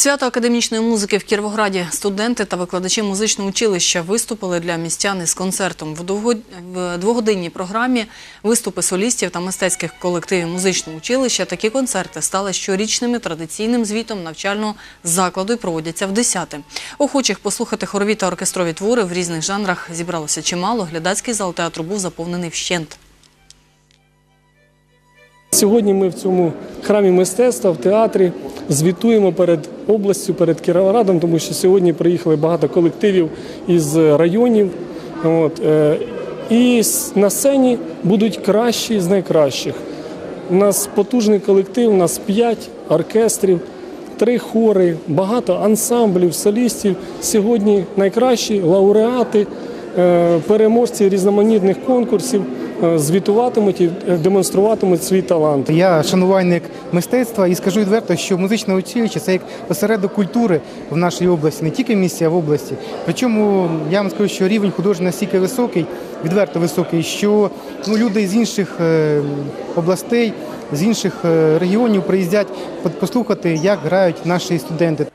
Свято академічної музики в Кіровограді. Студенти та викладачі музичного училища виступили для містян із концертом. В довго- в двогодинній програмі виступи солістів та мистецьких колективів музичного училища. Такі концерти стали щорічними традиційним звітом навчального закладу і проводяться в десяте. Охочих послухати хорові та оркестрові твори в різних жанрах зібралося чимало. Глядацький зал театру був заповнений вщент. Сьогодні ми в цьому храмі мистецтва в театрі звітуємо перед областю, перед Кіровоградом, тому що сьогодні приїхали багато колективів із районів. От, е, і на сцені будуть кращі з найкращих. У нас потужний колектив, у нас п'ять оркестрів, три хори, багато ансамблів, солістів. Сьогодні найкращі лауреати, е, переможці різноманітних конкурсів звітуватимуть і е, демонструватимуть свій талант. Я шанувальник мистецтва і скажу відверто, що музичне училище це як осередок культури в нашій області, не тільки в місті, а в області. Причому я вам скажу, що рівень художній настільки високий, відверто високий, що ну, люди з інших е, областей, з інших е, регіонів приїздять послухати, як грають наші студенти.